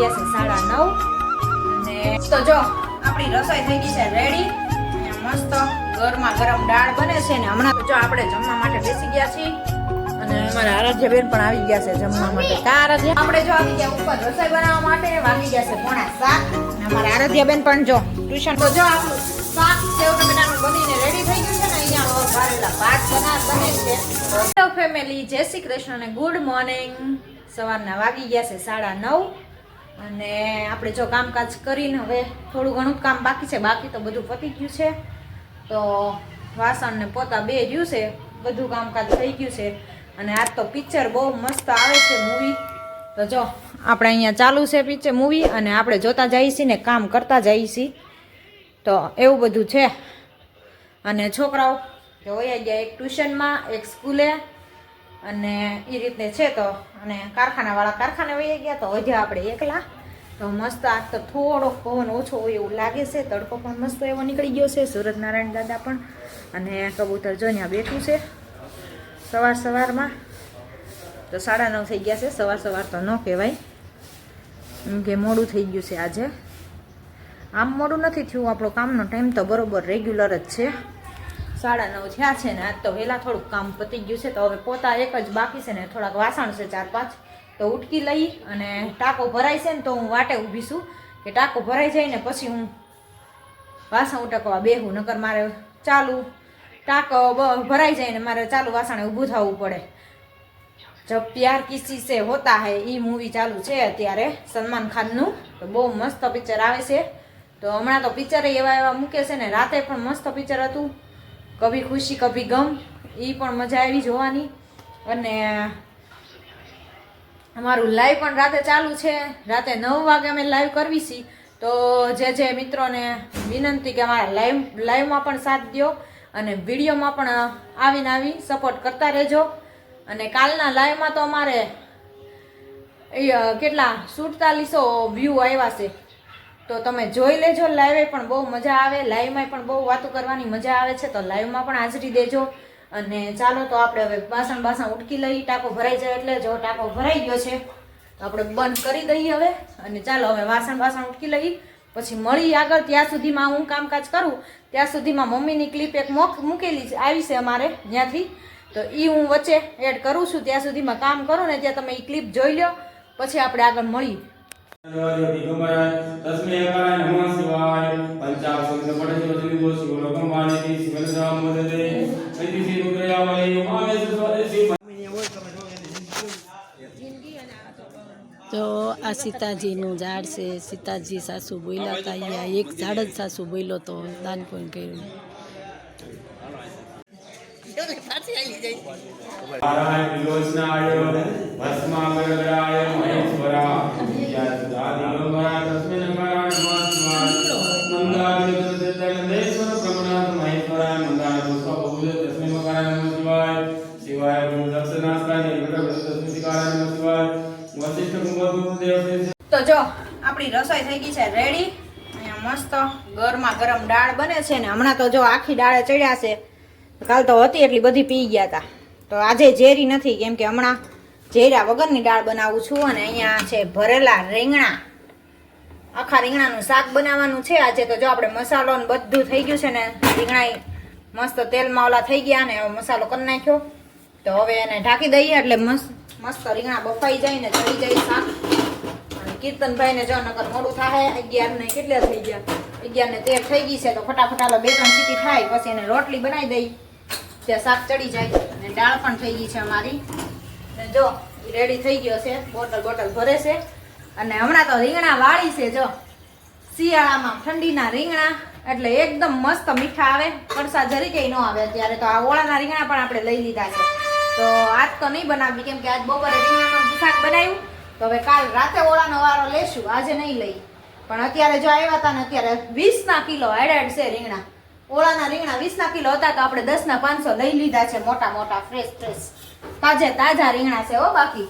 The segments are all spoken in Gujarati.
ગયા છે સાડા નવ. અને તો જો, આપણી રસોઈ થઈ ગઈ છે રેડી મસ્ત ઘરમાં ગરમ દાળ બને છે ને હમણાં જો આપણે જમવા માટે બેસી ગયા છીએ. અને અને જય શ્રી કૃષ્ણ અને ગુડ મોર્નિંગ સવારના વાગી ગયા છે સાડા નવ. અને આપણે જો કામકાજ કરીને હવે થોડું ઘણું કામ બાકી છે, બાકી તો બધું પતી ગયું છે. તો વાસણ ને પોતા બે રહ્યું છે, બધું કામકાજ થઈ ગયું છે. અને આજ તો પિક્ચર બહુ મસ્ત આવે છે મૂવી તો જો, આપણે અહીંયા ચાલુ છે પિક્ચર મૂવી અને આપણે જોતા જઈએ છીએ ને કામ કરતા જઈએ છીએ. તો એવું બધું છે. અને છોકરાઓ વયા ગયા એક ટ્યુશનમાં એક સ્કૂલે અને એ રીતે છે તો, અને કારખાનાવાળા કારખાને વહી ગયા તો હજી આપણે એકલા. તો મસ્ત આજ તો થોડોક પવન ઓછો હોય એવું લાગે છે. તડકો પણ મસ્ત એવો નીકળી ગયો છે. સુરત નારાયણ દાદા પણ અને કબૂતર જો ત્યાં બેઠું છે. સવાર સવારમાં તો સાડા નવ થઈ ગયા છે. સવાર સવાર તો ન કહેવાય. કે મોડું થઈ ગયું છે આજે. આમ મોડું નથી થયું. આપણો કામનો ટાઈમ તો બરોબર રેગ્યુલર જ છે. સાડા નવ થયા છે ને આજ તો વહેલા થોડુંક કામ પતી ગયું છે, તો હવે પોતા એક જ બાકી છે ને થોડાક વાસણ છે ચાર પાંચ. તો ઉટકી લઈ અને ટાંકો ભરાય છે ને તો હું વાટે ઊભી છું, કે ટાંકો ભરાઈ જાય ને પછી હું વાસણ ઉટકવા બેહું, નકર મારે ચાલુ ટાંકો ભરાઈ જાય ને મારે ચાલુ વાસણે ઊભું થવું પડે. જબ પ્યાર કિસી સે હોતા હૈ એ મૂવી ચાલુ છે અત્યારે સલમાન ખાનનું. તો બહુ મસ્ત પિક્ચર આવે છે. તો હમણાં તો પિક્ચર એવા એવા મૂકે છે ને, રાતે પણ મસ્ત પિક્ચર હતું. કભી ખુશી, કભી ગમ એ પણ મજા આવી જોવાની. અને અમારું લાઈવ પણ રાતે ચાલુ છે. રાતે નવ વાગે અમે લાઈવ કરવી છીએ તો જે જે મિત્રોને વિનંતી કે અમારા લાઈવ લાઈવમાં પણ સાથ દો અને વિડીયોમાં પણ આવીને આવી સપોર્ટ કરતા રહેજો. અને કાલના લાઈવમાં તો અમારે કેટલા? સુડતાલીસો વ્યૂ આવ્યા છે. તો તમે જોઈ લેજો લાઈવે પણ બહુ મજા આવે લાઈવમાં પણ બહુ વાતો કરવાની મજા આવે છે, તો લાઈવમાં પણ હાજરી દેજો. અને ચાલો તો આપણે હવે બાસણ બાસણ ઉટકી લઈ ટાંકો ભરાઈ જાય એટલે જો ટાંકો ભરાઈ ગયો છે, તો આપણે બંધ કરી દઈએ હવે. અને ચાલો હવે વાસણ બાસણ ઉટકી લઈ પછી મળી આગળ, ત્યાં સુધીમાં હું કામકાજ કરું, ત્યાં સુધીમાં મમ્મીની ક્લિપ એક મોક, મૂકેલી આવી છે અમારે ત્યાંથી. તો એ હું વચ્ચે એડ કરું છું, ત્યાં સુધીમાં કામ કરું ને ત્યાં તમે એ ક્લિપ જોઈ લો પછી આપણે આગળ મળીએ. તસ્મે એકાય નમઃ શિવાય પંચાક્ષર પડે શિવ શિવ લોકમ વાણી શિવન રામ મદદે અતિ શ્રી રુદ્રયાવલી ઉમામેશ સ્વદેશી તો આ સીતાજીનું ઝાડ છે સીતાજી સાસુ બોલ્યા હતા અહીંયા એક ઝાડ જ સાસુ બોલ્યો તો દાન પણ કર્યું નારાયણ વિલોચનાય ભસ્માગરાય મહેશ્વરા તો જો, આપણી રસોઈ થઈ ગઈ છે રેડી અહીંયા મસ્ત ગરમા ગરમ દાળ બને છે ને હમણાં તો જો આખી દાળે ચડ્યા છે. કાલ તો હતી એટલી બધી પી ગયા હતા તો આજે ઝેરી નથી, કેમ કે હમણાં ઝેર્યા વગરની દાળ બનાવું છું અને અહીંયા છે ભરેલા રીંગણા. આખા રીંગણાનું શાક બનાવવાનું છે. આજે તો જો આપણે મસાલો ને બધું થઈ ગયું છે ને રીંગણા મસ્ત તેલમાં ઓલા થઈ ગયા ને મસાલો કરી નાખ્યો. તો હવે એને ઢાંકી દઈએ એટલે મસ્ત મસ્ત રીંગણા બફાઈ જાય ને ચડી જાય શાક. અને કીર્તનભાઈ ને જો નકર મોડું થાય અગિયાર ને કેટલા થઈ ગયા? અગિયાર ને તેર થઈ ગઈ છે, તો ફટાફટ બે ત્રણ સીટી થાય, પછી એને રોટલી બનાવી દઈ. ત્યાં શાક ચડી જાય. અને દાળ પણ થઈ ગઈ છે અમારી. જો રેડી થઈ ગયો છે, બોટલ બોટલ ભરે છે. અને હમણાં તો રીંગણા વાળી છે જો. શિયાળામાં ઠંડીના રીંગણા, એટલે એકદમ મસ્ત મીઠા આવે. કડસા જરીકે ન આવે અત્યારે તો આ ઓળાના રીંગણા પણ આપણે લઈ લીધા છે. તો આજ તો નહીં બનાવી કેમ કે આજ બપોરે રીંગણાનું શાક બનાવ્યું. તો હવે કાલ રાતે ઓળાનો વારો લેશું, આજે નહીં લઈ. પણ અત્યારે જો આવ્યા હતા ને, અત્યારે વીસના કિલો એડ છે રીંગણા. ઓળાના રીંગણા વીસના કિલો હતા, તો આપણે દસના પાંચસો લઈ લીધા છે, મોટા મોટા ફ્રેશ ફ્રેશ તાજે તાજા રીંગણા છે હો બાકી.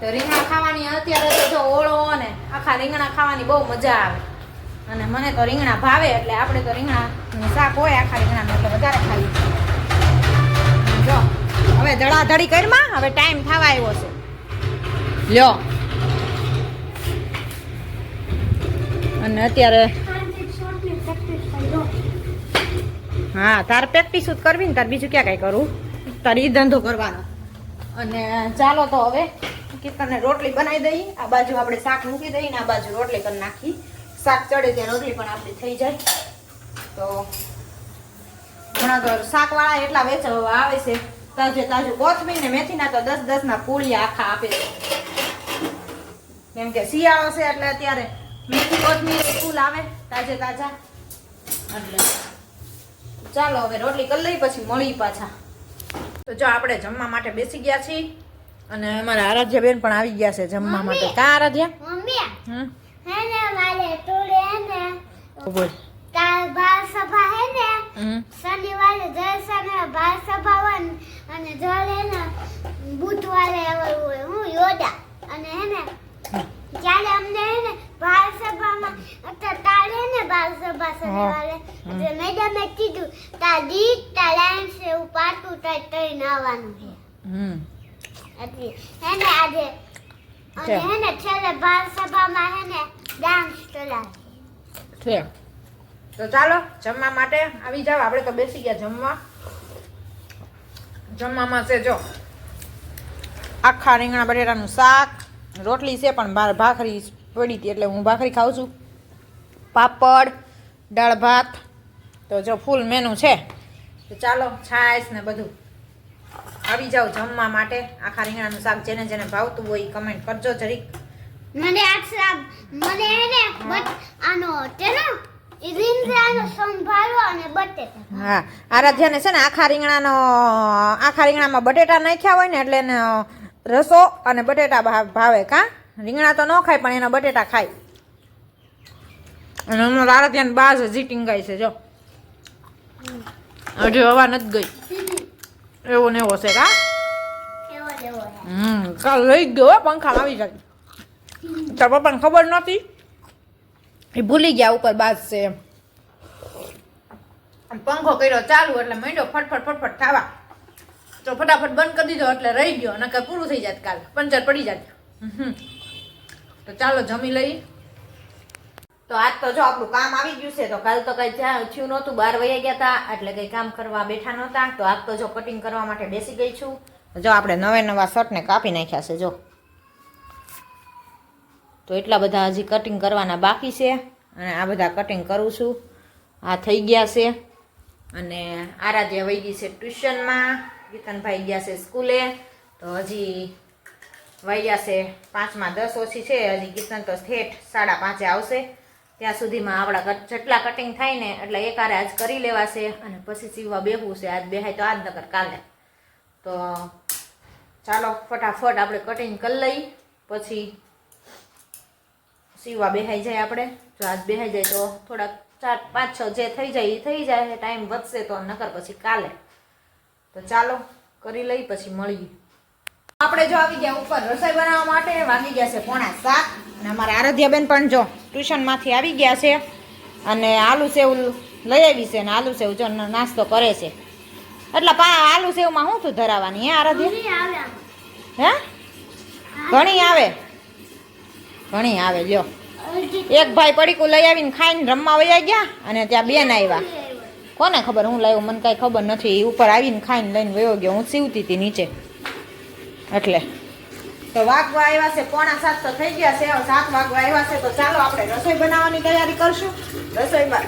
તો રીંગણા ખાવાની અત્યારે તો ઓળો ને આખા રીંગણા ખાવાની બહુ મજા આવે. અને મને તો રીંગણા ભાવે એટલે આપણે તો રીંગણા શાક હોય, આખા રીંગણા એટલે વધારે ખાઈ જો, હવે ધડાધડી કરમાં, હવે ટાઈમ થવા આવ્યો છે. લ્યો. અને અત્યારે હા, તાર પ્રેક્ટિસ જ કરવી ને, તાર બીજું ક્યાં કઈ કરું તારે એ ધંધો કરવાનો. અને ચાલો તો હવે કીર્તનને રોટલી બનાવી દઈ. આ બાજુ આપણે શાક મૂકી દઈ ને આ બાજુ રોટલી કરી નાખી. શાક ચડે ત્યાં રોટલી પણ આપણી થઈ જાય. તો ઘણા તો શાકવાળા એટલા વેચવા આવે છે. તાજે તાજું કોથમીર ને મેથીના તો દસ દસ ના પૂળિયા આખા આપે છે. કેમ કે શિયાળો છે એટલે અત્યારે મેથી, કોથમીર ફૂલ આવે તાજે તાજા. એટલે ચાલો હવે રોટલી કરી લઈ પછી મળી પાછા. તો જો આપણે જમવા માટે બેસી ગયા છીએ. અને અમારા આરાધ્યા બેન પણ આવી ગયા છે જમવા માટે. કા આરાધ્યા? મમ્મી હે? ને મારે ટોળે ને બોલ. કાલ બાળ સભા હે ને શનિવારે જલસાને બાળ સભા હોય અને જળ ને બુધવારે આવવાનું હોય હું યોદા અને હે ને જ્યારે અમને હે ને બાળ સભામાં અત્યારે તારે હે ને બાળ સભા શનિવારે. એટલે મેડમે કીધું તાર દીક તાર લાઈન છે એવું પાટું તઈને આવવાનું છે. હમ. એટલે હે ને આજે? અને છે. હે ને છેલ્લે બાળ સભામાં હે ને ડાન્સ કરાવે છે. તો ચાલો જમવા માટે આવી જાવ આપણે તો બેસી ગયા જમવા. જમવામાં છે જો. આખા રીંગણા બટેટાનું શાક રોટલી છે પણ બહાર ભાખરી પડી હતી એટલે હું ભાખરી ખાઉં છું. પાપડ દાળ ભાત. તો જો ફૂલ મેનુ છે. તો ચાલો છાશ ને બધું. આવી જાઓ જમવા માટે. આખા રીંગણાનું શાક જેને જેને ભાવતું હોય કમેન્ટ કરજો જરીક. મને આ શાક મને હે ને બટ આનો તેનો રીંગણાનો સંભારો અને બટેટા. હા આરાધ્યાને છે ને આખા રીંગણાનો આખા રીંગણામાં બટેટા નાખ્યા હોય ને એટલે એને રસો અને બટેટા ભાવે કા? રીંગણા તો ન ખાય પણ એના બટેટા ખાય. અને હમણાં આરાધ્યાને બાજ જીટીંગ ટીંગાય છે જો. હજુ હવા નથી ગઈ. એવો ને એવો છે કા? હમ કાલ લઈ ગયો હો, પંખા આવી જાય. તાર પપ્પાને ખબર નહોતી? એ ભૂલી ગયા ઉપર બાજ છે એમ. પંખો કર્યો ચાલુ એટલે મંડ્યો ફટફટ ફટફટ થવા. તો ફટાફટ બંધ કરી દીધો એટલે રહી ગયો. નકર પૂરું થઈ જાત કાલ. પંચર પડી જાત. હમ. તો ચાલો જમી લઈ તો આજ તો જો આપણું કામ આવી ગયું છે, તો કાલ તો કઈ થયું નહોતું બહાર વયા ગયા હતા એટલે કઈ કામ કરવા બેઠા નહોતા. તો આજ તો જો કટિંગ કરવા માટે બેસી ગઈ છું. જો આપણે નવે નવા શર્ટને કાપી નાખ્યા છે, જો. તો એટલા બધા હજી કટિંગ કરવાના બાકી છે, અને આ બધા કટિંગ કરું છું. આ થઈ ગયા છે. અને આરાધ્યા વહી ગઈ છે ટ્યુશનમાં. ગીતનભાઈ ગયા છે સ્કૂલે. તો હજી વાગ્યા છે પાંચમાં દસ ઓછી છે. હજી કીર્તન તો ઠેઠ સાડા પાંચે આવશે. ત્યાં સુધીમાં આપણા જેટલા કટિંગ થાય ને એટલે એકારે આજ કરી લેવાશે અને પછી સીવવા બેહવું છે. આજ બેહાય તો આજ નગર કાલે. તો ચાલો, ફટાફટ આપણે કટિંગ કરી લઈ, પછી સીવવા બેહાઈ જાય આપણે. જો આજ બેહાઈ જાય તો થોડાક ચાર, પાંચ, છ જે થઈ જાય એ થઈ જાય. ટાઈમ વધશે તો નકર પછી કાલે. તો ચાલો, કરી લઈ, પછી મળીએ. આપણે જો આવી ગયા ઉપર રસોઈ બનાવવા માટે, વાગી ગયા છે પોણા સાત. અને અમારા આરાધ્યાબેન પણ જો ટ્યુશનમાંથી આવી ગયા છે અને આલુ સેવ લઈ આવી છે અને આલુ સેવ જો નાસ્તો કરે છે. એટલે પા આલુ સેવમાં શું તું ધરાવવાની હે આરાધ્યા? હે? ઘણી આવે? ઘણી આવે લ્યો. એક ભાઈ પડીકું લઈ આવીને ખાઈને રમવા વયા ગયા અને ત્યાં બેન આવ્યા. કોને ખબર હું લાવ્યો? મને કાંઈ ખબર નથી. ઉપર આવીને ખાઈને લઈને વયો ગયો. હું સીવતી હતી નીચે. એટલે. તો વાગવા આવ્યા છે, પોણા સાત તો થઈ ગયા છે સાત વાગવા આવ્યા છે, તો ચાલો આપણે રસોઈ બનાવવાની તૈયારી કરશું. રસોઈમાં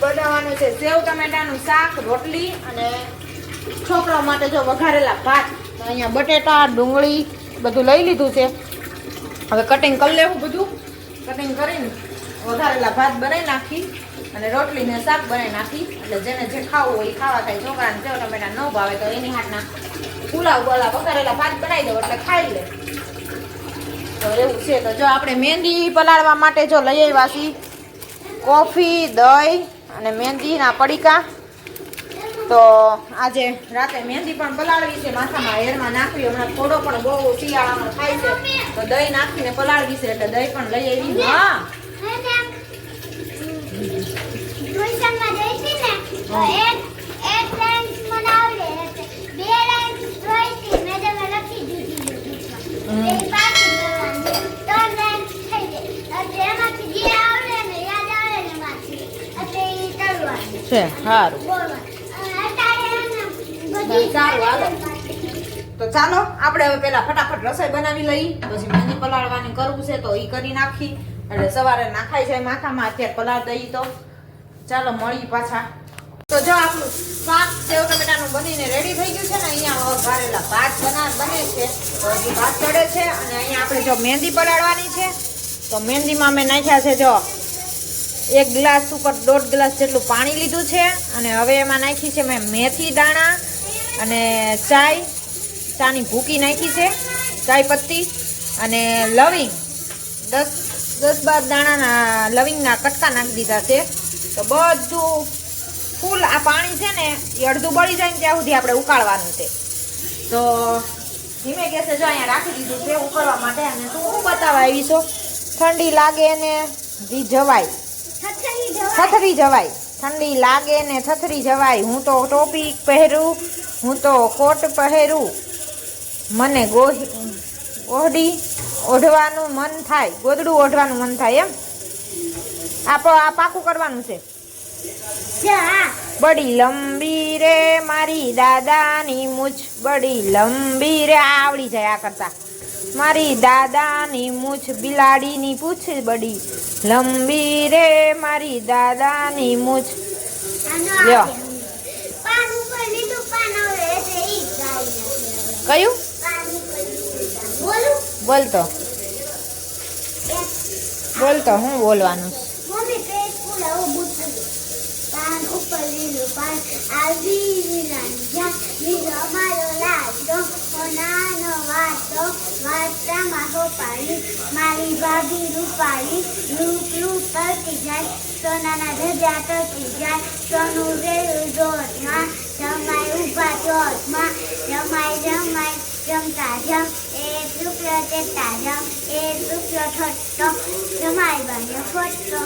બનાવવાનું છે સેવ, ટમેટાનું શાક, રોટલી અને છોકરાઓ માટે જો વઘારેલા ભાત. તો અહીંયા બટેટા, ડુંગળી બધું લઈ લીધું છે. હવે કટિંગ કરી લેવું બધું. કટિંગ કરીને વઘારેલા ભાત બનાવી નાખી અને રોટલી ને શાક બનાવી નાખી. એટલે જેને જે ખાવું હોય ખાવા થાય. છોકરાને સેવ, ટમેટા ન ભાવે તો એની હાથના પુલાવ બોલા વઘારેલા ભાત બનાવી દો એટલે ખાઈ લે. તો એવું છે તો જો આપણે મહેંદી પલાળવા માટે જો લઈ આવ્યા છીએ કોફી દહીં અને મહેંદીના પડીકા તો આજે રાતે મહેંદી પણ પલાળવી છે માથામાં હેરમાં નાખવી હમણાં થોડો પણ બહુ શિયાળામાં થાય છે તો દહીં નાખીને પલાળવી છે એટલે દહીં પણ લઈ આવી હા ટ્યુશનમાં ને એક છે. સારું તો ચાલો આપણે હવે પેલા ફટાફટ રસોઈ બનાવી લઈ. પછી મહેંદી પલાળવાની કરવું છે તો એ કરી નાખી. એટલે સવારે નાખાઈ જાય માથામાં અત્યારે પલાળ દઈ તો ચાલો મળી પાછા. તો જો આપણું શાક સેવ ટમેટાનું બનીને રેડી થઈ ગયું છે ને અહીંયા વઘારેલા ભાત બના બને છે. ભાત ચડે છે અને અહીંયા આપણે જો મહેંદી પલાળવાની છે તો મહેંદીમાં મેં નાખ્યા છે જો એક ગ્લાસ ઉપર દોઢ ગ્લાસ જેટલું પાણી લીધું છે અને હવે એમાં નાખી છે મેં મેથી દાણા અને ચાય. ચાની ભૂકી નાખી છે, ચાય પત્તી અને લવિંગ. દસ દસ બાર દાણાના લવિંગના કટકા નાખી દીધા છે. તો બધું ફૂલ આ પાણી છે ને એ અડધું બળી જાય ને ત્યાં સુધી આપણે ઉકાળવાનું છે. તો ધીમે ગેસે જો અહીંયા રાખી દીધું છે ઉકળવા માટે અને તું હું બતાવવા આવી છો ઠંડી લાગે ને રી જવાય. થથરી જવાય. ઠંડી લાગે ને થથરી જવાય. હું તો ટોપી પહેરું, હું તો કોટ પહેરું. મને ઓઢી ઓઢવાનું મન થાય. ગોદડું ઓઢવાનું મન થાય એમ. આ આ પાકું કરવાનું છે. બડી લંબી રે મારી દાદાની મૂછ. બડી લંબી રે. આવડી જાય આ કરતા. મારી દાદાની મૂછ બિલાડીની પૂછ બડી લંબી રે મારી દાદાની મૂછ લ્યો. કયું. બોલતો બોલતો હું બોલવાનું pălinul pan, albinul anjan, mizoma lolato, onano vato, vatra maho pali, mari babi rupali, rup rupal tijan, sonanadă deată tijan, sonuvelul dotma, rămai uba dotma, rămai rămai râm tà râm, e rúp rơ tê tà râm, e rúp rơ thot to, rămai bani phot to.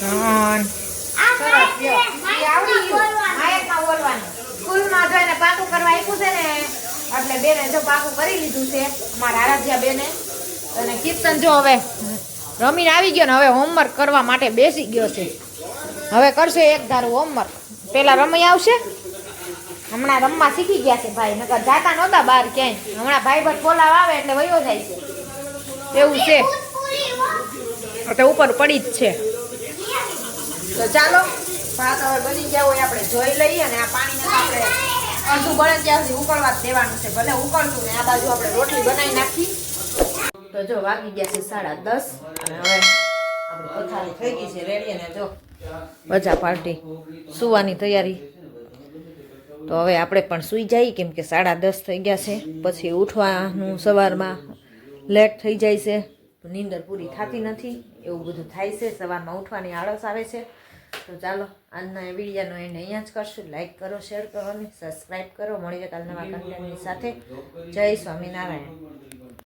Come on. Come on. આવડી ગયું. બોલવાનું. સ્કૂલમાં જો એને પાકું કરવા આપ્યું છે ને એટલે બેને જો પાકું કરી લીધું છે અમારા આરાધ્યા બેને. અને કીર્તન જો હવે રમીને આવી ગયો ને હવે હોમવર્ક કરવા માટે બેસી ગયો છે. હવે કરશે એક ધારું હોમવર્ક પેલા રમી આવશે. હમણાં રમવા શીખી ગયા છે ભાઈ નકર જાતા નહોતા બહાર ક્યાંય. હમણાં ભાઈ બટ બોલાવ આવે એટલે વયો જાય છે. એવું છે. એટલે ઉપર પડી જ છે. તો ચાલો. ભાત હવે બની ગયા હોય આપણે જોઈ લઈએ અને આ પાણીને આપણે અડધું બળે ત્યાં સુધી ઉકળવા જ દેવાનું છે. ભલે ઉકળતું ને આ બાજુ આપણે રોટલી બનાવી નાખી. તો જો વાગી ગયા છે સાડા દસ. અને હવે પથારી થઈ ગઈ છે રેડી અને જો મજા પાર્ટી સુવાની તૈયારી. તો હવે આપણે પણ સૂઈ જઈએ કેમ કે સાડા દસ થઈ ગયા છે. પછી ઉઠવાનું સવારમાં લેટ થઈ જાય છે. નીંદર પૂરી થતી નથી. એવું બધું થાય છે. સવારમાં ઉઠવાની આળસ આવે છે. તો ચાલો આજના વિડીયાનો એને અહીંયા જ કરશું. લાઈક કરો શેર કરો અને સબસ્ક્રાઈબ કરો. મળીએ કાલના કન્ટેન્ટની સાથે. જય સ્વામિનારાયણ.